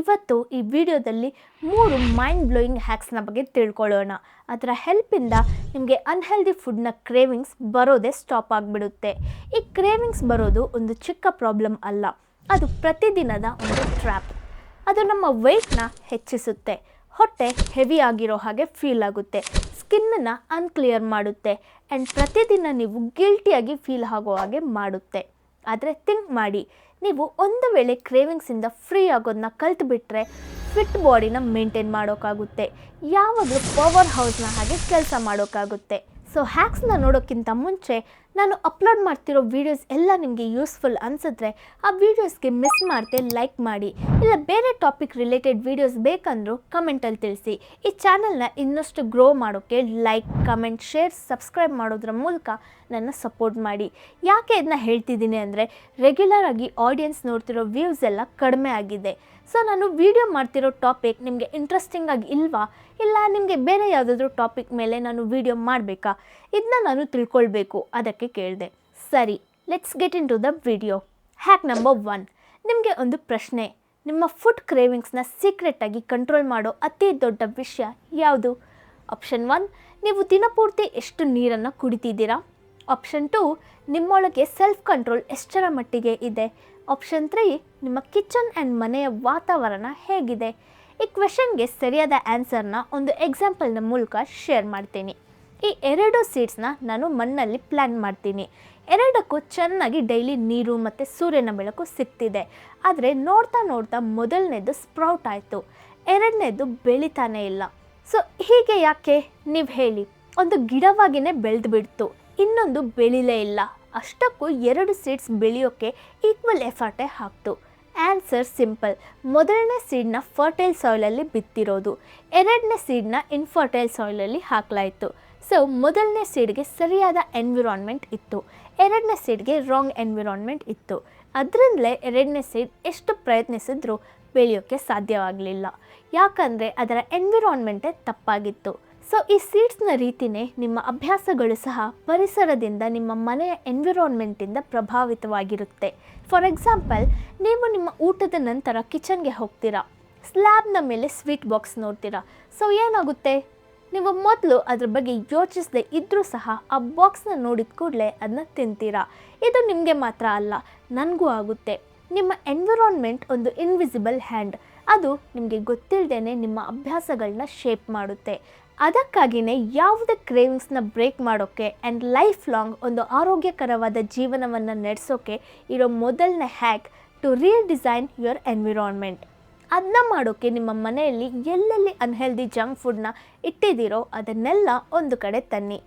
ಇವತ್ತು ಈ ವಿಡಿಯೋದಲ್ಲಿ ಮೂರು ಮೈಂಡ್ ಬ್ಲೋಯಿಂಗ್ ಹ್ಯಾಕ್ಸ್ನ ಬಗ್ಗೆ ತಿಳ್ಕೊಳ್ಳೋಣ. ಅದರ ಹೆಲ್ಪಿಂದ ನಿಮಗೆ ಅನ್ಹೆಲ್ದಿ ಫುಡ್ನ ಕ್ರೇವಿಂಗ್ಸ್ ಬರೋದೇ ಸ್ಟಾಪ್ ಆಗಿಬಿಡುತ್ತೆ. ಈ ಕ್ರೇವಿಂಗ್ಸ್ ಬರೋದು ಒಂದು ಚಿಕ್ಕ ಪ್ರಾಬ್ಲಮ್ ಅಲ್ಲ. ಅದು ಪ್ರತಿದಿನದ ಒಂದು ಟ್ರ್ಯಾಪ್ ಅದು ನಮ್ಮ ವೆಯ್ಟ್ನ ಹೆಚ್ಚಿಸುತ್ತೆ. ಹೊಟ್ಟೆ ಹೆವಿ ಆಗಿರೋ ಹಾಗೆ ಫೀಲ್ ಆಗುತ್ತೆ. ಸ್ಕಿನ್ನನ್ನು ಅನ್ಕ್ಲಿಯರ್ ಮಾಡುತ್ತೆ. ಆ್ಯಂಡ್ ಪ್ರತಿದಿನ ನೀವು ಗಿಲ್ಟಿಯಾಗಿ ಫೀಲ್ ಆಗೋ ಹಾಗೆ ಮಾಡುತ್ತೆ. ಆದರೆ ಥಿಂಕ್ ಮಾಡಿ. ನೀವು ಒಂದು ವೇಳೆ ಕ್ರೇವಿಂಗ್ಸಿಂದ ಫ್ರೀ ಆಗೋದನ್ನ ಕಲ್ತ್ಬಿಟ್ರೆ ಫಿಟ್ ಬಾಡಿನ ಮೇಂಟೈನ್ ಮಾಡೋಕ್ಕಾಗುತ್ತೆ. ಯಾವಾಗಲೂ ಪವರ್ ಹೌಸ್ನ ಹಾಗೆ ಕೆಲಸ ಮಾಡೋಕ್ಕಾಗುತ್ತೆ. ಸೊ ಹ್ಯಾಕ್ಸ್ನ ನೋಡೋಕ್ಕಿಂತ ಮುಂಚೆ ನಾನು ಅಪ್ಲೋಡ್ ಮಾಡ್ತಿರೋ ವೀಡಿಯೋಸ್ ಎಲ್ಲ ನಿಮಗೆ ಯೂಸ್ಫುಲ್ ಅನಿಸಿದ್ರೆ ಆ ವೀಡಿಯೋಸ್ಗೆ ಮಿಸ್ ಮಾಡದೆ ಲೈಕ್ ಮಾಡಿ. ಇಲ್ಲ ಬೇರೆ ಟಾಪಿಕ್ ರಿಲೇಟೆಡ್ ವೀಡಿಯೋಸ್ ಬೇಕಂದ್ರೂ ಕಮೆಂಟಲ್ಲಿ ತಿಳಿಸಿ. ಈ ಚಾನಲ್ನ ಇನ್ನಷ್ಟು ಗ್ರೋ ಮಾಡೋಕ್ಕೆ ಲೈಕ್ ಕಮೆಂಟ್ ಶೇರ್ ಸಬ್ಸ್ಕ್ರೈಬ್ ಮಾಡೋದ್ರ ಮೂಲಕ ನನ್ನ ಸಪೋರ್ಟ್ ಮಾಡಿ. ಯಾಕೆ ಇದನ್ನ ಹೇಳ್ತಿದ್ದೀನಿ ಅಂದರೆ ರೆಗ್ಯುಲರ್ ಆಗಿ ಆಡಿಯನ್ಸ್ ನೋಡ್ತಿರೋ ವ್ಯೂಸ್ ಎಲ್ಲ ಕಡಿಮೆ ಆಗಿದೆ. ಸೊ ನಾನು ವಿಡಿಯೋ ಮಾಡ್ತಿರೋ ಟಾಪಿಕ್ ನಿಮಗೆ ಇಂಟ್ರೆಸ್ಟಿಂಗ್ ಆಗಿ ಇಲ್ವಾ? ಇಲ್ಲ, ನಿಮಗೆ ಬೇರೆ ಯಾವುದಾದ್ರೂ ಟಾಪಿಕ್ ಮೇಲೆ ನಾನು ವಿಡಿಯೋ ಮಾಡಬೇಕಾ? ಇದನ್ನ ನಾನು ತಿಳ್ಕೊಳ್ಬೇಕು ಅದಕ್ಕೆ ಕೇಳಿದೆ. ಸರಿ let's get into the video hack number one ನಿಮಗೆ ಒಂದು ಪ್ರಶ್ನೆ. ನಿಮ್ಮ ಫುಡ್ ಕ್ರೇವಿಂಗ್ಸ್ನ ಸೀಕ್ರೆಟಾಗಿ ಕಂಟ್ರೋಲ್ ಮಾಡೋ ಅತಿ ದೊಡ್ಡ ವಿಷಯ ಯಾವುದು? ಆಪ್ಷನ್ ಒನ್ ನೀವು ದಿನಪೂರ್ತಿ ಎಷ್ಟು ನೀರನ್ನು ಕುಡಿತಿದ್ದೀರಾ? ಆಪ್ಷನ್ ಟು ನಿಮ್ಮೊಳಗೆ ಸೆಲ್ಫ್ ಕಂಟ್ರೋಲ್ ಎಷ್ಟರ ಮಟ್ಟಿಗೆ ಇದೆ? ಆಪ್ಷನ್ ತ್ರೀ ನಿಮ್ಮ ಕಿಚನ್ ಆ್ಯಂಡ್ ಮನೆಯ ವಾತಾವರಣ ಹೇಗಿದೆ? ಈ ಕ್ವೆಶನ್ಗೆ ಸರಿಯಾದ ಆನ್ಸರ್ನ ಒಂದು ಎಕ್ಸಾಂಪಲ್ನ ಮೂಲಕ ಶೇರ್ ಮಾಡ್ತೀನಿ. ಈ ಎರಡು ಸೀಡ್ಸ್ನ ನಾನು ಮಣ್ಣಲ್ಲಿ ಪ್ಲ್ಯಾನ್ ಮಾಡ್ತೀನಿ. ಎರಡಕ್ಕೂ ಚೆನ್ನಾಗಿ ಡೈಲಿ ನೀರು ಮತ್ತು ಸೂರ್ಯನ ಬೆಳಕು ಸಿಗ್ತಿದೆ. ಆದರೆ ನೋಡ್ತಾ ನೋಡ್ತಾ ಮೊದಲನೇದು ಸ್ಪ್ರೌಟ್ ಆಯಿತು. ಎರಡನೇದು ಬೆಳಿತಾನೇ ಇಲ್ಲ. ಸೊ ಹೀಗೆ ಯಾಕೆ? ನೀವು ಹೇಳಿ. ಒಂದು ಗಿಡವಾಗಿಯೇ ಬೆಳೆದು ಬಿಡ್ತು ಇನ್ನೊಂದು ಬೆಳಿಲೇ ಇಲ್ಲ. ಅಷ್ಟಕ್ಕೂ ಎರಡು ಸೀಡ್ಸ್ ಬೆಳೆಯೋಕ್ಕೆ ಈಕ್ವಲ್ ಎಫರ್ಟೇ ಹಾಕ್ತು. ಆನ್ಸರ್ ಸಿಂಪಲ್ ಮೊದಲನೇ ಸೀಡ್ನ ಫರ್ಟೈಲ್ ಸಾಯ್ಲಲ್ಲಿ ಬಿತ್ತಿರೋದು. ಎರಡನೇ ಸೀಡ್ನ ಇನ್ಫರ್ಟೈಲ್ ಸಾಯ್ಲಲ್ಲಿ ಹಾಕಲಾಯಿತು. ಸೊ ಮೊದಲನೇ ಸೀಡ್ಗೆ ಸರಿಯಾದ ಎನ್ವಿರಾನ್ಮೆಂಟ್ ಇತ್ತು. ಎರಡನೇ ಸೀಡ್ಗೆ ರಾಂಗ್ ಎನ್ವಿರಾನ್ಮೆಂಟ್ ಇತ್ತು. ಅದರಿಂದಲೇ ಎರಡನೇ ಸೀಡ್ ಎಷ್ಟು ಪ್ರಯತ್ನಿಸಿದ್ರೂ ಬೆಳೆಯೋಕ್ಕೆ ಸಾಧ್ಯವಾಗಲಿಲ್ಲ. ಯಾಕಂದರೆ ಅದರ ಎನ್ವಿರಾನ್ಮೆಂಟೇ ತಪ್ಪಾಗಿತ್ತು. ಸೊ ಈ ಸೀಡ್ಸ್ನ ರೀತಿನೇ ನಿಮ್ಮ ಅಭ್ಯಾಸಗಳು ಸಹ ಪರಿಸರದಿಂದ ನಿಮ್ಮ ಮನೆಯ ಎನ್ವಿರಾನ್ಮೆಂಟಿಂದ ಪ್ರಭಾವಿತವಾಗಿರುತ್ತೆ. ಫಾರ್ ಎಕ್ಸಾಂಪಲ್ ನೀವು ನಿಮ್ಮ ಊಟದ ನಂತರ ಕಿಚನ್ಗೆ ಹೋಗ್ತೀರಾ. ಸ್ಲ್ಯಾಬ್ನ ಮೇಲೆ ಸ್ವೀಟ್ ಬಾಕ್ಸ್ ನೋಡ್ತೀರಾ. ಸೊ ಏನಾಗುತ್ತೆ? ನೀವು ಮೊದಲು ಅದ್ರ ಬಗ್ಗೆ ಯೋಚಿಸದೆ ಇದ್ದರೂ ಸಹ ಆ ಬಾಕ್ಸ್ನ ನೋಡಿದ ಕೂಡಲೇ ಅದನ್ನ ತಿಂತೀರಾ. ಇದು ನಿಮಗೆ ಮಾತ್ರ ಅಲ್ಲ, ನನಗೂ ಆಗುತ್ತೆ. ನಿಮ್ಮ ಎನ್ವಿರಾನ್ಮೆಂಟ್ ಒಂದು ಇನ್ವಿಸಿಬಲ್ ಹ್ಯಾಂಡ್ ಅದು ನಿಮಗೆ ಗೊತ್ತಿಲ್ಲದೇ ನಿಮ್ಮ ಅಭ್ಯಾಸಗಳನ್ನ ಶೇಪ್ ಮಾಡುತ್ತೆ. ಅದಕ್ಕಾಗಿಯೇ ಯಾವುದೇ ಕ್ರೇವಿಂಗ್ಸ್ನ ಬ್ರೇಕ್ ಮಾಡೋಕ್ಕೆ ಆ್ಯಂಡ್ ಲೈಫ್ ಲಾಂಗ್ ಒಂದು ಆರೋಗ್ಯಕರವಾದ ಜೀವನವನ್ನು ನಡೆಸೋಕ್ಕೆ ಇರೋ ಮೊದಲನೇ hack to redesign your environment ಅದನ್ನ ಮಾಡೋಕ್ಕೆ ನಿಮ್ಮ ಮನೆಯಲ್ಲಿ ಎಲ್ಲೆಲ್ಲಿ ಅನ್ಹೆಲ್ದಿ ಜಂಕ್ ಫುಡ್ನ ಇಟ್ಟಿದ್ದೀರೋ ಅದನ್ನೆಲ್ಲ ಒಂದು ಕಡೆ ತನ್ನಿ.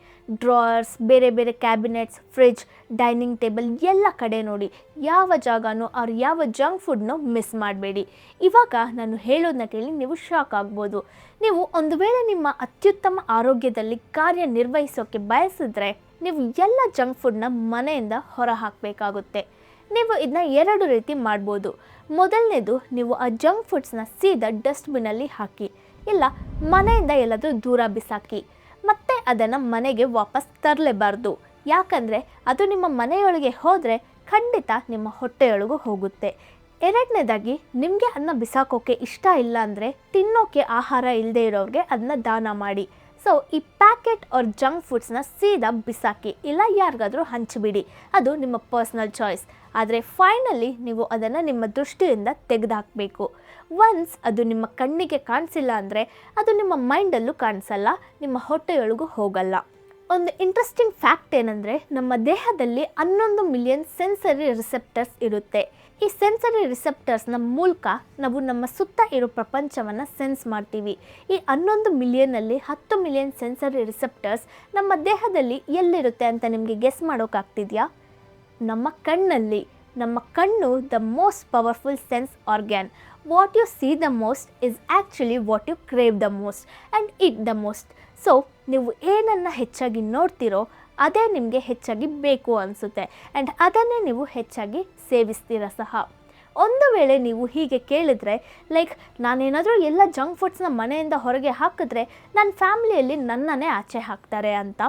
ಡ್ರಾಯರ್ಸ್ ಬೇರೆ ಬೇರೆ ಕ್ಯಾಬಿನೆಟ್ಸ್ ಫ್ರಿಜ್ ಡೈನಿಂಗ್ ಟೇಬಲ್ ಎಲ್ಲ ಕಡೆ ನೋಡಿ. ಯಾವ ಜಾಗನೂ ಅವ್ರು ಯಾವ ಜಂಕ್ ಫುಡ್ನೂ ಮಿಸ್ ಮಾಡಬೇಡಿ. ಇವಾಗ ನಾನು ಹೇಳೋದನ್ನ ಕೇಳಿ ನೀವು ಶಾಕ್ ಆಗ್ಬೋದು. ನೀವು ಒಂದು ವೇಳೆ ನಿಮ್ಮ ಅತ್ಯುತ್ತಮ ಆರೋಗ್ಯದಲ್ಲಿ ಕಾರ್ಯನಿರ್ವಹಿಸೋಕ್ಕೆ ಬಯಸಿದ್ರೆ ನೀವು ಎಲ್ಲ ಜಂಕ್ ಫುಡ್ನ ಮನೆಯಿಂದ ಹೊರ ಹಾಕಬೇಕಾಗುತ್ತೆ ನೀವು ಇದನ್ನ ಎರಡು ರೀತಿ ಮಾಡ್ಬೋದು. ಮೊದಲನೇದು ನೀವು ಆ ಜಂಕ್ ಫುಡ್ಸ್ನ ಸೀದಾ ಡಸ್ಟ್ಬಿನಲ್ಲಿ ಹಾಕಿ, ಇಲ್ಲ ಮನೆಯಿಂದ ಎಲ್ಲಾದರೂ ದೂರ ಬಿಸಾಕಿ, ಮತ್ತೆ ಅದನ್ನು ಮನೆಗೆ ವಾಪಸ್ ತರಲೇಬಾರ್ದು. ಯಾಕಂದರೆ ಅದು ನಿಮ್ಮ ಮನೆಯೊಳಗೆ ಹೋದರೆ ಖಂಡಿತ ನಿಮ್ಮ ಹೊಟ್ಟೆಯೊಳಗೂ ಹೋಗುತ್ತೆ. ಎರಡನೇದಾಗಿ ನಿಮಗೆ ಅದನ್ನ ಬಿಸಾಕೋಕೆ ಇಷ್ಟ ಇಲ್ಲ ಅಂದರೆ ತಿನ್ನೋಕ್ಕೆ ಆಹಾರ ಇಲ್ಲದೆ ಇರೋರಿಗೆ ಅದನ್ನ ದಾನ ಮಾಡಿ. ಸೊ ಈ ಪ್ಯಾಕೆಟ್ ಆರ್ ಜಂಕ್ ಫುಡ್ಸ್ನ ಸೀದಾ ಬಿಸಾಕಿ, ಇಲ್ಲ ಯಾರಿಗಾದರೂ ಹಂಚಿಬಿಡಿ. ಅದು ನಿಮ್ಮ ಪರ್ಸ್ನಲ್ ಚಾಯ್ಸ್ ಆದರೆ ಫೈನಲಿ ನೀವು ಅದನ್ನು ನಿಮ್ಮ ದೃಷ್ಟಿಯಿಂದ ತೆಗೆದುಹಾಕಬೇಕು ಒನ್ಸ್ ಅದು ನಿಮ್ಮ ಕಣ್ಣಿಗೆ ಕಾಣಿಸಿಲ್ಲ ಅಂದರೆ, ಅದು ನಿಮ್ಮ ಮೈಂಡಲ್ಲೂ ಕಾಣಿಸಲ್ಲ, ನಿಮ್ಮ ಹೊಟ್ಟೆಯೊಳಗೂ ಹೋಗಲ್ಲ. ಒಂದು ಇಂಟ್ರೆಸ್ಟಿಂಗ್ ಫ್ಯಾಕ್ಟ್ ಏನಂದರೆ, ನಮ್ಮ ದೇಹದಲ್ಲಿ ಹನ್ನೊಂದು ಮಿಲಿಯನ್ ಸೆನ್ಸರಿ ರಿಸೆಪ್ಟರ್ಸ್ ಇರುತ್ತೆ. ಈ ಸೆನ್ಸರಿ ರಿಸೆಪ್ಟರ್ಸ್ನ ಮೂಲಕ ನಾವು ನಮ್ಮ ಸುತ್ತ ಇರೋ ಪ್ರಪಂಚವನ್ನು ಸೆನ್ಸ್ ಮಾಡ್ತೀವಿ. ಈ ಹನ್ನೊಂದು ಮಿಲಿಯನ್ನಲ್ಲಿ ಹತ್ತು ಮಿಲಿಯನ್ ಸೆನ್ಸರಿ ರಿಸೆಪ್ಟರ್ಸ್ ನಮ್ಮ ದೇಹದಲ್ಲಿ ಎಲ್ಲಿರುತ್ತೆ ಅಂತ ನಿಮಗೆ ಗೆಸ್ ಮಾಡೋಕ್ಕಾಗ್ತಿದೆಯಾ ನಮ್ಮ ಕಣ್ಣಲ್ಲಿ. ನಮ್ಮ ಕಣ್ಣು the most powerful sense organ what you see the most is actually what you crave the most and eat the most so ನೀವು ಏನನ್ನು ಹೆಚ್ಚಾಗಿ ನೋಡ್ತೀರೋ ಅದೇ ನಿಮಗೆ ಹೆಚ್ಚಾಗಿ ಬೇಕು ಅನಿಸುತ್ತೆ. ಆ್ಯಂಡ್ ಅದನ್ನೇ ನೀವು ಹೆಚ್ಚಾಗಿ ಸೇವಿಸ್ತೀರ ಸಹ. ಒಂದು ವೇಳೆ ನೀವು ಹೀಗೆ ಕೇಳಿದ್ರೆ ಲೈಕ್ ನಾನೇನಾದರೂ ಎಲ್ಲ ಜಂಕ್ ಫುಡ್ಸ್ನ ಮನೆಯಿಂದ ಹೊರಗೆ ಹಾಕಿದ್ರೆ ನನ್ನ ಫ್ಯಾಮಿಲಿಯಲ್ಲಿ ನನ್ನನ್ನೇ ಆಚೆ ಹಾಕ್ತಾರೆ ಅಂತ.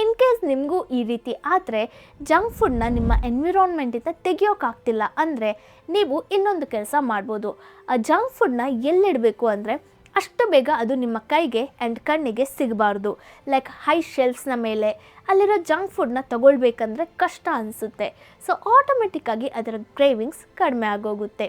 ಇನ್ ಕೇಸ್ ನಿಮಗೂ ಈ ರೀತಿ ಆದರೆ ಜಂಕ್ ಫುಡ್ನ ನಿಮ್ಮ ಎನ್ವಿರಾನ್ಮೆಂಟಿಂದ ತೆಗಿಯೋಕ್ಕಾಗ್ತಿಲ್ಲ ಅಂದರೆ, ನೀವು ಇನ್ನೊಂದು ಕೆಲಸ ಮಾಡ್ಬೋದು. ಆ ಜಂಕ್ ಫುಡ್ನ ಎಲ್ಲಿಡಬೇಕು ಅಂದರೆ ಅಷ್ಟು ಬೇಗ ಅದು ನಿಮ್ಮ ಕೈಗೆ ಆ್ಯಂಡ್ ಕಣ್ಣಿಗೆ ಸಿಗಬಾರ್ದು. ಲೈಕ್ ಹೈ ಶೆಲ್ಫ್ಸ್ನ ಮೇಲೆ, ಅಲ್ಲಿರೋ ಜಂಕ್ ಫುಡ್ನ ತಗೊಳ್ಬೇಕಂದ್ರೆ ಕಷ್ಟ ಅನಿಸುತ್ತೆ. ಸೊ ಆಟೋಮೆಟಿಕ್ಕಾಗಿ ಅದರ ಕ್ರೇವಿಂಗ್ಸ್ ಕಡಿಮೆ ಆಗೋಗುತ್ತೆ.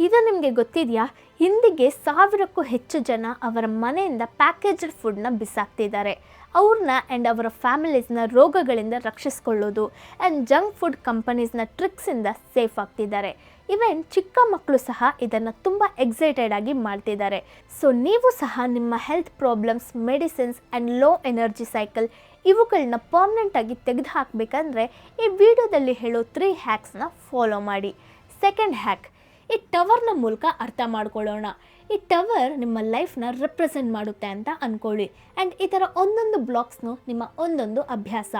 ಇದು ನಿಮಗೆ ಗೊತ್ತಿದೆಯಾ? ಹಿಂದಿಗೆ ಸಾವಿರಕ್ಕೂ ಹೆಚ್ಚು ಜನ ಅವರ ಮನೆಯಿಂದ ಪ್ಯಾಕೇಜ್ಡ್ ಫುಡ್ನ ಬಿಸಾಕ್ತಿದ್ದಾರೆ. ಅವ್ರನ್ನ ಆ್ಯಂಡ್ ಅವರ ಫ್ಯಾಮಿಲೀಸ್ನ ರೋಗಗಳಿಂದ ರಕ್ಷಿಸ್ಕೊಳ್ಳೋದು ಆ್ಯಂಡ್ ಜಂಕ್ ಫುಡ್ ಕಂಪನೀಸ್ನ ಟ್ರಿಕ್ಸಿಂದ ಸೇಫ್ ಆಗ್ತಿದ್ದಾರೆ. ಇವನ್ ಚಿಕ್ಕ ಮಕ್ಕಳು ಸಹ ಇದನ್ನು ತುಂಬ ಎಕ್ಸೈಟೆಡ್ ಆಗಿ ಮಾಡ್ತಿದ್ದಾರೆ. ಸೊ ನೀವು ಸಹ ನಿಮ್ಮ health problems medicines and low energy cycle ಇವುಗಳನ್ನ ಪರ್ಮನೆಂಟಾಗಿ ತೆಗೆದು ಹಾಕಬೇಕಂದ್ರೆ ಈ ವಿಡಿಯೋದಲ್ಲಿ ಹೇಳೋ ತ್ರೀ ಹ್ಯಾಕ್ಸ್ನ ಫಾಲೋ ಮಾಡಿ. ಸೆಕೆಂಡ್ ಹ್ಯಾಕ್ ಈ ಟವರ್ನ ಮೂಲಕ ಅರ್ಥ ಮಾಡ್ಕೊಳ್ಳೋಣ. ಈ ಟವರ್ ನಿಮ್ಮ ಲೈಫ್ನ ರೆಪ್ರೆಸೆಂಟ್ ಮಾಡುತ್ತೆ ಅಂತ ಅಂದ್ಕೊಳ್ಳಿ ಆ್ಯಂಡ್ ಈ ಥರ ಒಂದೊಂದು ಬ್ಲಾಕ್ಸ್ನು ನಿಮ್ಮ ಒಂದೊಂದು ಅಭ್ಯಾಸ.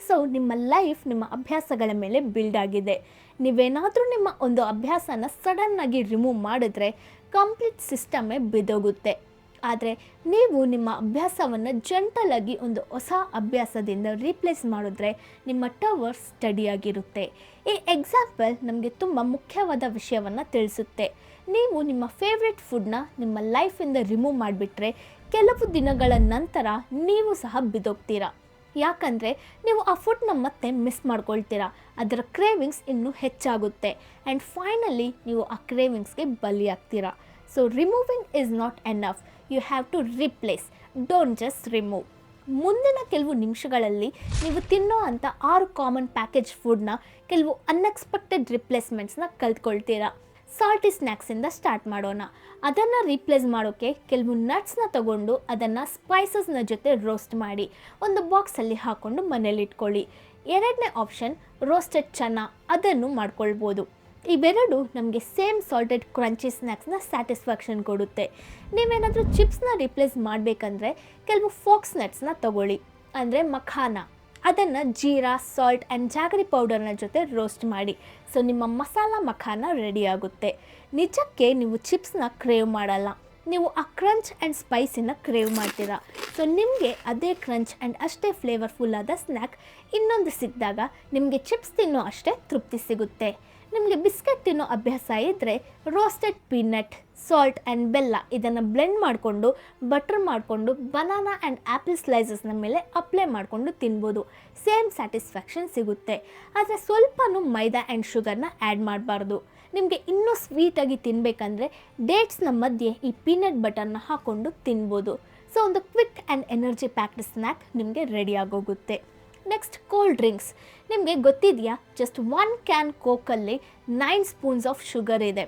ಸೊ ನಿಮ್ಮ ಲೈಫ್ ನಿಮ್ಮ ಅಭ್ಯಾಸಗಳ ಮೇಲೆ ಬಿಲ್ಡ್ ಆಗಿದೆ. ನೀವೇನಾದರೂ ನಿಮ್ಮ ಒಂದು ಅಭ್ಯಾಸನ ಸಡನ್ನಾಗಿ ರಿಮೂವ್ ಮಾಡಿದ್ರೆ ಕಂಪ್ಲೀಟ್ ಸಿಸ್ಟಮೇ ಬಿದೋಗುತ್ತೆ. ಆದರೆ ನೀವು ನಿಮ್ಮ ಅಭ್ಯಾಸವನ್ನು ಜಂಟಲಾಗಿ ಒಂದು ಹೊಸ ಅಭ್ಯಾಸದಿಂದ ರೀಪ್ಲೇಸ್ ಮಾಡಿದ್ರೆ ನಿಮ್ಮ ಟವರ್ ಸ್ಟಡಿಯಾಗಿರುತ್ತೆ ಈ ಎಕ್ಸಾಂಪಲ್ ನಮಗೆ ತುಂಬ ಮುಖ್ಯವಾದ ವಿಷಯವನ್ನು ತಿಳಿಸುತ್ತೆ. ನೀವು ನಿಮ್ಮ ಫೇವ್ರೆಟ್ ಫುಡ್ನ ನಿಮ್ಮ ಲೈಫಿಂದ ರಿಮೂವ್ ಮಾಡಿಬಿಟ್ರೆ ಕೆಲವು ದಿನಗಳ ನಂತರ ನೀವು ಸಹ ಬಿದ್ದೋಗ್ತೀರಾ ಯಾಕಂದರೆ ನೀವು ಆ ಫುಡ್ನ ಮತ್ತೆ ಮಿಸ್ ಮಾಡ್ಕೊಳ್ತೀರಾ. ಅದರ ಕ್ರೇವಿಂಗ್ಸ್ ಇನ್ನೂ ಹೆಚ್ಚಾಗುತ್ತೆ. ಆ್ಯಂಡ್ ಫೈನಲಿ ನೀವು ಆ ಕ್ರೇವಿಂಗ್ಸ್ಗೆ ಬಲಿಯಾಗ್ತೀರಾ. So removing is not enough you have to replace don't just remove ಮುಂದಿನ ಕೆಲವು ನಿಮಿಷಗಳಲ್ಲಿ ನೀವು ತಿನ್ನೋ ಅಂಥ ಆರು ಕಾಮನ್ ಪ್ಯಾಕೇಜ್ ಫುಡ್ನ ಕೆಲವು ಅನ್ಎಕ್ಸ್ಪೆಕ್ಟೆಡ್ ರಿಪ್ಲೇಸ್ಮೆಂಟ್ಸ್ನ ಕಲ್ತ್ಕೊಳ್ತೀರಾ. ಸಾಲ್ಟಿ ಸ್ನ್ಯಾಕ್ಸಿಂದ ಸ್ಟಾರ್ಟ್ ಮಾಡೋಣ. ಅದನ್ನು ರೀಪ್ಲೇಸ್ ಮಾಡೋಕ್ಕೆ ಕೆಲವು ನಟ್ಸ್ನ ತಗೊಂಡು ಅದನ್ನು ಸ್ಪೈಸಸ್ನ ಜೊತೆ ರೋಸ್ಟ್ ಮಾಡಿ. ಒಂದು ಬಾಕ್ಸಲ್ಲಿ ಹಾಕ್ಕೊಂಡು ಮನೇಲಿ ಇಟ್ಕೊಳ್ಳಿ. ಎರಡನೇ ಆಪ್ಷನ್ ರೋಸ್ಟೆಡ್ ಚನ್ನ ಅದನ್ನು ಮಾಡ್ಕೊಳ್ಬೋದು. ಇವೆರಡು ನಮಗೆ ಸೇಮ್ ಸಾಲ್ಟೆಡ್ ಕ್ರಂಚಿ ಸ್ನ್ಯಾಕ್ಸ್ನ ಸ್ಯಾಟಿಸ್ಫ್ಯಾಕ್ಷನ್ ಕೊಡುತ್ತೆ. ನೀವೇನಾದರೂ ಚಿಪ್ಸ್ನ ರಿಪ್ಲೇಸ್ ಮಾಡಬೇಕಂದ್ರೆ ಕೆಲವು ಫೋಕ್ಸ್ ನಟ್ಸ್ನ ತಗೊಳ್ಳಿ. ಅಂದರೆ ಮಖಾನ. ಅದನ್ನು ಜೀರಾ ಸಾಲ್ಟ್ ಆ್ಯಂಡ್ ಜಾಗರಿ ಪೌಡರ್ನ ಜೊತೆ ರೋಸ್ಟ್ ಮಾಡಿ. ಸೊ ನಿಮ್ಮ ಮಸಾಲ ಮಖಾನ ರೆಡಿಯಾಗುತ್ತೆ ನಿಜಕ್ಕೆ ನೀವು ಚಿಪ್ಸ್ನ ಕ್ರೇವ್ ಮಾಡಲ್ಲ. ನೀವು ಆ ಕ್ರಂಚ್ ಆ್ಯಂಡ್ ಸ್ಪೈಸಿನ ಕ್ರೇವ್ ಮಾಡ್ತೀರಾ. ಸೊ ನಿಮಗೆ ಅದೇ ಕ್ರಂಚ್ ಆ್ಯಂಡ್ ಅಷ್ಟೇ ಫ್ಲೇವರ್ಫುಲ್ ಆದ ಸ್ನ್ಯಾಕ್ ಇನ್ನೊಂದು ಸಿಕ್ಕಿದಾಗ ನಿಮಗೆ ಚಿಪ್ಸ್ ತಿನ್ನೋ ಅಷ್ಟೇ ತೃಪ್ತಿ ಸಿಗುತ್ತೆ. ನಿಮಗೆ ಬಿಸ್ಕೆಟ್ ತಿನ್ನೋ ಅಭ್ಯಾಸ ಇದ್ದರೆ ರೋಸ್ಟೆಡ್ ಪೀನಟ್ ಸಾಲ್ಟ್ ಆ್ಯಂಡ್ ಬೆಲ್ಲ ಇದನ್ನು ಬ್ಲೆಂಡ್ ಮಾಡಿಕೊಂಡು ಬಟರ್ ಮಾಡಿಕೊಂಡು ಬನಾನಾ ಆ್ಯಂಡ್ ಆ್ಯಪಲ್ ಸ್ಲೈಸಸ್ನ ಮೇಲೆ ಅಪ್ಲೈ ಮಾಡಿಕೊಂಡು ತಿನ್ಬೋದು. ಸೇಮ್ ಸ್ಯಾಟಿಸ್ಫ್ಯಾಕ್ಷನ್ ಸಿಗುತ್ತೆ. ಆದರೆ ಸ್ವಲ್ಪನೂ ಮೈದಾ ಆ್ಯಂಡ್ ಶುಗರ್ನ ಆ್ಯಡ್ ಮಾಡಬಾರ್ದು. ನಿಮಗೆ ಇನ್ನೂ ಸ್ವೀಟಾಗಿ ತಿನ್ನಬೇಕಂದ್ರೆ ಡೇಟ್ಸ್ನ ಮಧ್ಯೆ ಈ ಪೀನಟ್ ಬಟರ್ನ ಹಾಕ್ಕೊಂಡು ತಿನ್ಬೋದು. ಸೊ ಒಂದು quick and energy packed snack ನಿಮಗೆ ರೆಡಿ ಆಗೋಗುತ್ತೆ. ನೆಕ್ಸ್ಟ್ ಕೋಲ್ಡ್ ಡ್ರಿಂಕ್ಸ್ ನಿಮಗೆ ಗೊತ್ತಿದೆಯಾ? ಜಸ್ಟ್ ಒನ್ ಕ್ಯಾನ್ ಕೋಕಲ್ಲಿ ನೈನ್ ಸ್ಪೂನ್ಸ್ ಆಫ್ ಶುಗರ್ ಇದೆ.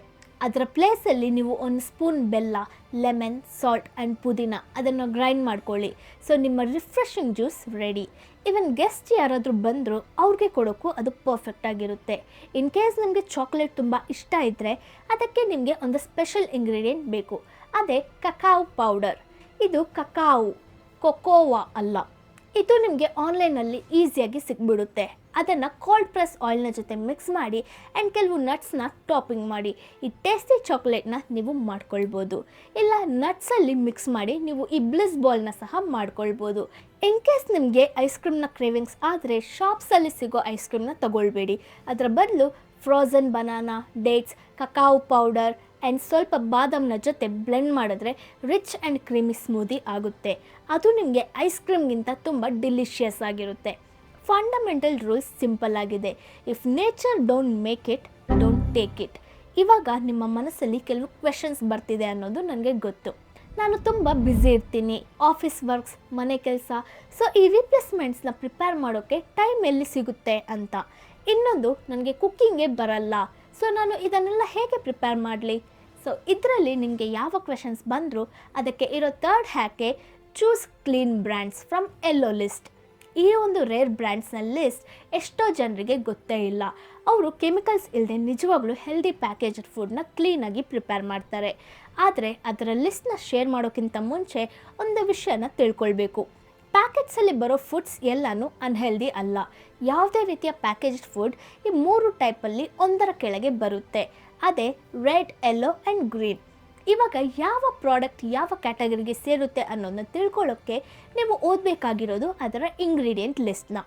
ಅದರ ಪ್ಲೇಸಲ್ಲಿ ನೀವು ಒಂದು ಸ್ಪೂನ್ ಬೆಲ್ಲ ಲೆಮನ್ ಸಾಲ್ಟ್ ಆ್ಯಂಡ್ ಪುದೀನ ಅದನ್ನು ಗ್ರೈಂಡ್ ಮಾಡ್ಕೊಳ್ಳಿ. ಸೊ ನಿಮ್ಮ refreshing juice ready even guest ಯಾರಾದರೂ ಬಂದರೂ ಅವ್ರಿಗೆ ಕೊಡೋಕ್ಕೂ ಅದು ಪರ್ಫೆಕ್ಟ್ ಆಗಿರುತ್ತೆ. ಇನ್ ಕೇಸ್ ನಿಮಗೆ ಚಾಕ್ಲೇಟ್ ತುಂಬ ಇಷ್ಟ ಇದ್ದರೆ ಅದಕ್ಕೆ ನಿಮಗೆ ಒಂದು ಸ್ಪೆಷಲ್ ಇಂಗ್ರೀಡಿಯೆಂಟ್ ಬೇಕು. ಅದೇ ಕಕಾವ್ ಪೌಡರ್ ಇದು ಕಕಾವು ಕೊಕೋವಾ ಅಲ್ಲ. ಇದು ನಿಮಗೆ ಆನ್ಲೈನಲ್ಲಿ ಈಸಿಯಾಗಿ ಸಿಕ್ಬಿಡುತ್ತೆ ಅದನ್ನು ಕೋಲ್ಡ್ ಪ್ರೆಸ್ ಆಯಿಲ್ನ ಜೊತೆ ಮಿಕ್ಸ್ ಮಾಡಿ ಆ್ಯಂಡ್ ಕೆಲವು ನಟ್ಸ್ನ ಟಾಪಿಂಗ್ ಮಾಡಿ. ಈ ಟೇಸ್ಟಿ ಚಾಕ್ಲೇಟ್ನ ನೀವು ಮಾಡ್ಕೊಳ್ಬೋದು. ಇಲ್ಲ ನಟ್ಸಲ್ಲಿ ಮಿಕ್ಸ್ ಮಾಡಿ ನೀವು ಈ ಬ್ಲಿಸ್ ಬಾಲ್ನ ಸಹ ಮಾಡ್ಕೊಳ್ಬೋದು. ಇನ್ ಕೇಸ್ ನಿಮಗೆ ಐಸ್ ಕ್ರೀಮ್ನ ಕ್ರೇವಿಂಗ್ಸ್ ಆದರೆ ಶಾಪ್ಸಲ್ಲಿ ಸಿಗೋ ಐಸ್ ಕ್ರೀಮ್ನ ತಗೊಳ್ಬೇಡಿ. ಅದರ ಬದಲು frozen banana dates cacao powder and ಸ್ವಲ್ಪ ಬಾದಾಮ್ನ ಜೊತೆ ಬ್ಲೆಂಡ್ ಮಾಡಿದ್ರೆ ರಿಚ್ ಆ್ಯಂಡ್ ಕ್ರೀಮಿ ಸ್ಮೂದಿ ಆಗುತ್ತೆ. ಅದು ನಿಮಗೆ ಐಸ್ ಕ್ರೀಮ್ಗಿಂತ ತುಂಬ ಡಿಲಿಷಿಯಸ್ ಆಗಿರುತ್ತೆ. ಫಂಡಮೆಂಟಲ್ ರೂಲ್ಸ್ ಸಿಂಪಲ್ ಆಗಿದೆ. If nature don't make it don't take it ಇವಾಗ ನಿಮ್ಮ ಮನಸ್ಸಲ್ಲಿ ಕೆಲವು ಕ್ವೆಶನ್ಸ್ ಬರ್ತಿದೆ ಅನ್ನೋದು ನನಗೆ ಗೊತ್ತು. ನಾನು ತುಂಬ ಬ್ಯುಸಿ ಇರ್ತೀನಿ ಆಫೀಸ್ ವರ್ಕ್ಸ್ ಮನೆ ಕೆಲಸ. ಸೊ ಈ ರಿಪ್ಲೇಸ್ಮೆಂಟ್ಸ್ನ ಪ್ರಿಪೇರ್ ಮಾಡೋಕ್ಕೆ ಟೈಮ್ ಎಲ್ಲಿ ಸಿಗುತ್ತೆ ಅಂತ. ಇನ್ನೊಂದು ನನಗೆ ಕುಕ್ಕಿಂಗೇ ಬರಲ್ಲ. ಸೊ ನಾನು ಇದನ್ನೆಲ್ಲ ಹೇಗೆ ಪ್ರಿಪೇರ್ ಮಾಡಲಿ? ಸೊ ಇದರಲ್ಲಿ ನಿಮಗೆ ಯಾವ ಕ್ವೆಶನ್ಸ್ ಬಂದರೂ ಅದಕ್ಕೆ ಇರೋ third ಹ್ಯಾಕೆ choose clean brands from yellow list ಈ ಒಂದು ರೇರ್ ಬ್ರ್ಯಾಂಡ್ಸ್ನ ಲಿಸ್ಟ್ ಎಷ್ಟೋ ಜನರಿಗೆ ಗೊತ್ತೇ ಇಲ್ಲ. ಅವರು ಕೆಮಿಕಲ್ಸ್ ಇಲ್ಲದೆ ನಿಜವಾಗ್ಲೂ ಹೆಲ್ದಿ ಪ್ಯಾಕೇಜ್ಡ್ ಫುಡ್ನ ಕ್ಲೀನಾಗಿ ಪ್ರಿಪೇರ್ ಮಾಡ್ತಾರೆ. ಆದರೆ, ಅದರ ಲಿಸ್ಟ್ನ ಶೇರ್ ಮಾಡೋಕ್ಕಿಂತ ಮುಂಚೆ ಒಂದು ವಿಷಯನ ತಿಳ್ಕೊಳ್ಬೇಕು. ಪ್ಯಾಕೆಟ್ಸಲ್ಲಿ ಬರೋ ಫುಡ್ಸ್ ಎಲ್ಲನೂ ಅನ್ಹೆಲ್ದಿ ಅಲ್ಲ. ಯಾವುದೇ ರೀತಿಯ ಪ್ಯಾಕೇಜ್ಡ್ ಫುಡ್ ಈ ಮೂರು ಟೈಪಲ್ಲಿ ಒಂದರ ಕೆಳಗೆ ಬರುತ್ತೆ. ಅದೇ ರೆಡ್ ಎಲ್ಲೋ ಆ್ಯಂಡ್ ಗ್ರೀನ್ ಇವಾಗ ಯಾವ ಪ್ರಾಡಕ್ಟ್ ಯಾವ ಕ್ಯಾಟಗರಿಗೆ ಸೇರುತ್ತೆ ಅನ್ನೋದನ್ನ ತಿಳ್ಕೊಳ್ಳೋಕ್ಕೆ ನೀವು ಓದಬೇಕಾಗಿರೋದು ಅದರ ಇಂಗ್ರೀಡಿಯೆಂಟ್ ಲಿಸ್ಟ್ನ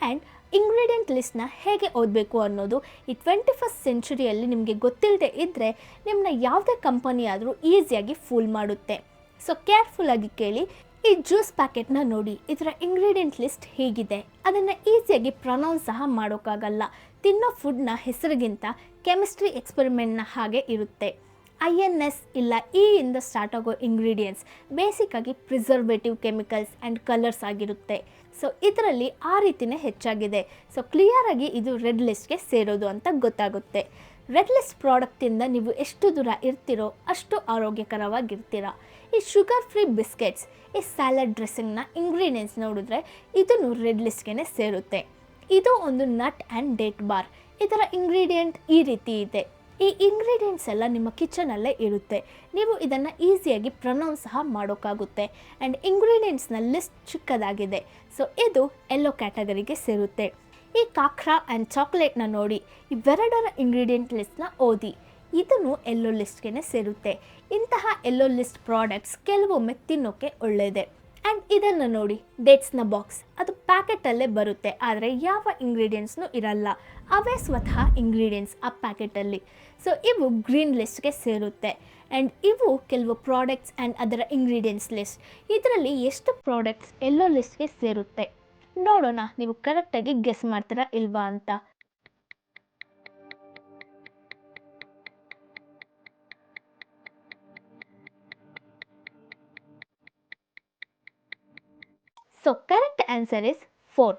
ಆ್ಯಂಡ್ ಇಂಗ್ರೀಡಿಯೆಂಟ್ ಲಿಸ್ಟ್ನ ಹೇಗೆ ಓದಬೇಕು ಅನ್ನೋದು ಈ ಟ್ವೆಂಟಿ ಫಸ್ಟ್ ಸೆಂಚುರಿಯಲ್ಲಿ ನಿಮಗೆ ಗೊತ್ತಿಲ್ಲದೆ ಇದ್ದರೆ ನಿಮ್ಮನ್ನ ಯಾವುದೇ ಕಂಪನಿ ಈಸಿಯಾಗಿ ಫೂಲ್ ಮಾಡುತ್ತೆ. ಸೊ ಕೇರ್ಫುಲ್ಲಾಗಿ ಕೇಳಿ ಈ ಜ್ಯೂಸ್ ಪ್ಯಾಕೆಟ್ನ ನೋಡಿ, ಇದರ ಇಂಗ್ರೀಡಿಯೆಂಟ್ ಲಿಸ್ಟ್ ಹೇಗಿದೆ. ಅದನ್ನು ಈಸಿಯಾಗಿ ಪ್ರೊನೌನ್ಸ್ ಸಹ ಮಾಡೋಕ್ಕಾಗಲ್ಲ. ತಿನ್ನೋ ಫುಡ್ನ ಹೆಸರಿಗಿಂತ ಕೆಮಿಸ್ಟ್ರಿ ಎಕ್ಸ್ಪೆರಿಮೆಂಟ್ನ ಹಾಗೆ ಇರುತ್ತೆ. ಐ ಎನ್ ಎಸ್ ಇಲ್ಲ ಇಂದ ಸ್ಟಾರ್ಟ್ ಆಗೋ ಇಂಗ್ರೀಡಿಯೆಂಟ್ಸ್ ಬೇಸಿಕ್ಕಾಗಿ ಪ್ರಿಸರ್ವೇಟಿವ್ ಕೆಮಿಕಲ್ಸ್ ಆ್ಯಂಡ್ ಕಲರ್ಸ್ ಆಗಿರುತ್ತೆ. ಸೊ, ಇದರಲ್ಲಿ ಆ ರೀತಿನೇ ಹೆಚ್ಚಾಗಿದೆ. ಸೊ ಕ್ಲಿಯರಾಗಿ ಇದು ರೆಡ್ ಲಿಸ್ಟ್ಗೆ ಸೇರೋದು ಅಂತ ಗೊತ್ತಾಗುತ್ತೆ. ರೆಡ್ ಲಿಸ್ಟ್ ಪ್ರಾಡಕ್ಟಿಂದ ನೀವು ಎಷ್ಟು ದೂರ ಇರ್ತೀರೋ ಅಷ್ಟು ಆರೋಗ್ಯಕರವಾಗಿರ್ತೀರ. ಈ ಶುಗರ್ ಫ್ರೀ ಬಿಸ್ಕೆಟ್ಸ್ ಈ ಸ್ಯಾಲಡ್ ಡ್ರೆಸ್ಸಿಂಗ್ನ ಇಂಗ್ರೀಡಿಯೆಂಟ್ಸ್ ನೋಡಿದ್ರೆ ಇದನ್ನು ರೆಡ್ ಲಿಸ್ಟ್ಗೆ ಸೇರುತ್ತೆ. ಇದು ಒಂದು ನಟ್ ಆ್ಯಂಡ್ ಡೇಟ್ ಬಾರ್ ಇದರ ಇಂಗ್ರೀಡಿಯೆಂಟ್ ಈ ರೀತಿ ಇದೆ. ಈ ಇಂಗ್ರೀಡಿಯೆಂಟ್ಸ್ ಎಲ್ಲ ನಿಮ್ಮ ಕಿಚನಲ್ಲೇ ಇರುತ್ತೆ. ನೀವು ಇದನ್ನು ಈಸಿಯಾಗಿ ಪ್ರೊನೌನ್ಸ್ ಸಹ ಮಾಡೋಕ್ಕಾಗುತ್ತೆ. ಆ್ಯಂಡ್ ಇಂಗ್ರೀಡಿಯೆಂಟ್ಸ್ನ ಲಿಸ್ಟ್ ಚಿಕ್ಕದಾಗಿದೆ. ಸೊ ಇದು ಎಲ್ಲೋ ಕ್ಯಾಟಗರಿಗೆ ಸೇರುತ್ತೆ. ಈ ಕಾಕ್ರಾ ಆ್ಯಂಡ್ ಚಾಕ್ಲೇಟ್ನ ನೋಡಿ, ಇವೆರಡರ ಇಂಗ್ರೀಡಿಯೆಂಟ್ ಲಿಸ್ಟ್ನ ಓದಿ. ಇದನ್ನು ಎಲ್ಲೋ ಲಿಸ್ಟ್ಗೆ ಸೇರುತ್ತೆ. ಇಂತಹ ಎಲ್ಲೋ ಲಿಸ್ಟ್ ಪ್ರಾಡಕ್ಟ್ಸ್ ಕೆಲವೊಮ್ಮೆ ತಿನ್ನೋಕ್ಕೆ ಒಳ್ಳೆಯದೇ ಆ್ಯಂಡ್ ಇದನ್ನು ನೋಡಿ ಡೇಟ್ಸ್ನ ಬಾಕ್ಸ್ ಅದು ಪ್ಯಾಕೆಟಲ್ಲೇ ಬರುತ್ತೆ. ಆದರೆ ಯಾವ ಇಂಗ್ರೀಡಿಯೆಂಟ್ಸ್ನೂ ಇರಲ್ಲ. ಅವೇ ಸ್ವತಃ ಇಂಗ್ರೀಡಿಯೆಂಟ್ಸ್ ಆ ಪ್ಯಾಕೆಟಲ್ಲಿ ಸೊ ಇವು ಗ್ರೀನ್ ಲಿಸ್ಟ್ಗೆ ಸೇರುತ್ತೆ. ಆ್ಯಂಡ್ ಇವು ಕೆಲವು ಪ್ರಾಡಕ್ಟ್ಸ್ ಆ್ಯಂಡ್ ಅದರ ಇಂಗ್ರೀಡಿಯೆಂಟ್ಸ್ ಲಿಸ್ಟ್ ಇದರಲ್ಲಿ ಎಷ್ಟು ಪ್ರಾಡಕ್ಟ್ಸ್ ಎಲ್ಲೋ ಲಿಸ್ಟ್ಗೆ ಸೇರುತ್ತೆ? ನೋಡೋಣ, ನೀವು ಕರೆಕ್ಟಾಗಿ ಗೆಸ್ ಮಾಡ್ತೀರಾ ಇಲ್ವಾ ಅಂತ. So correct answer is four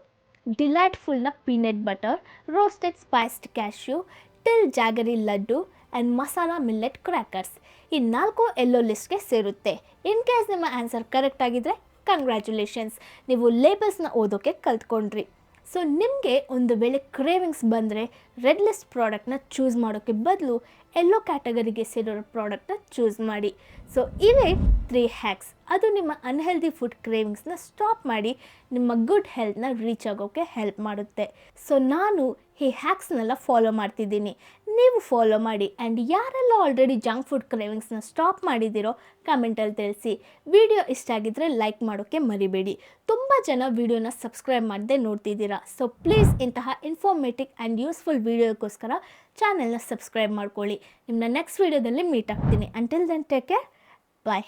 ಡಿಲೈಟ್ಫುಲ್ನ peanut butter roasted spiced cashew til jaggery laddu and masala millet crackers ಈ ನಾಲ್ಕು ಎಲ್ಲೋ ಲಿಸ್ಟ್ಗೆ ಸೇರುತ್ತೆ. ಇನ್ ಕೇಸ್ ನಿಮ್ಮ ಆನ್ಸರ್ ಕರೆಕ್ಟ್ ಆಗಿದ್ರೆ ಕಂಗ್ರ್ಯಾಚುಲೇಷನ್ಸ್ ನೀವು ಲೇಬಲ್ಸ್ನ ಓದೋಕ್ಕೆ ಕಲ್ತ್ಕೊಂಡ್ರಿ. ಸೊ ನಿಮಗೆ ಒಂದು ವೇಳೆ ಕ್ರೇವಿಂಗ್ಸ್ ಬಂದರೆ ರೆಡ್ ಲಿಸ್ಟ್ ಪ್ರಾಡಕ್ಟ್ನ ಚೂಸ್ ಮಾಡೋಕ್ಕೆ ಬದಲು ಎಲ್ಲೋ ಕ್ಯಾಟಗರಿಗೆ ಸೇರಿರೋ ಪ್ರಾಡಕ್ಟ್ನ ಚೂಸ್ ಮಾಡಿ. ಸೊ ಇವೇ ತ್ರೀ ಹ್ಯಾಕ್ಸ್ ಅದು ನಿಮ್ಮ ಅನ್ಹೆಲ್ದಿ ಫುಡ್ ಕ್ರೇವಿಂಗ್ಸ್ನ ಸ್ಟಾಪ್ ಮಾಡಿ ನಿಮ್ಮ ಗುಡ್ ಹೆಲ್ತ್ನ ರೀಚ್ ಆಗೋಕ್ಕೆ ಹೆಲ್ಪ್ ಮಾಡುತ್ತೆ. ಸೊ ನಾನು ಈ ಹ್ಯಾಕ್ಸ್ನೆಲ್ಲ ಫಾಲೋ ಮಾಡ್ತಿದ್ದೀನಿ. ನೀವು ಫಾಲೋ ಮಾಡಿ ಆ್ಯಂಡ್ ಯಾರೆಲ್ಲ ಆಲ್ರೆಡಿ ಜಂಕ್ ಫುಡ್ ಕ್ರೇವಿಂಗ್ಸ್ನ ಸ್ಟಾಪ್ ಮಾಡಿದ್ದೀರೋ ಕಮೆಂಟಲ್ಲಿ ತಿಳಿಸಿ. ವಿಡಿಯೋ ಇಷ್ಟ ಆಗಿದ್ದರೆ ಲೈಕ್ ಮಾಡೋಕ್ಕೆ ಮರಿಬೇಡಿ. ತುಂಬ ಜನ ವಿಡಿಯೋನ ಸಬ್ಸ್ಕ್ರೈಬ್ ಮಾಡದೆ ನೋಡ್ತಿದ್ದೀರಾ. ಸೊ ಪ್ಲೀಸ್ ಇಂತಹ ಇನ್ಫಾರ್ಮೇಟಿವ್ ಆ್ಯಂಡ್ ಯೂಸ್ಫುಲ್ ವಿಡಿಯೋಕ್ಕೋಸ್ಕರ ಚಾನೆಲ್ನ ಸಬ್ಸ್ಕ್ರೈಬ್ ಮಾಡ್ಕೊಳ್ಳಿ. ನಿಮ್ಮನ್ನ ನೆಕ್ಸ್ಟ್ ವಿಡಿಯೋದಲ್ಲಿ ಮೀಟ್ ಆಗ್ತೀನಿ. Until then take care Bye.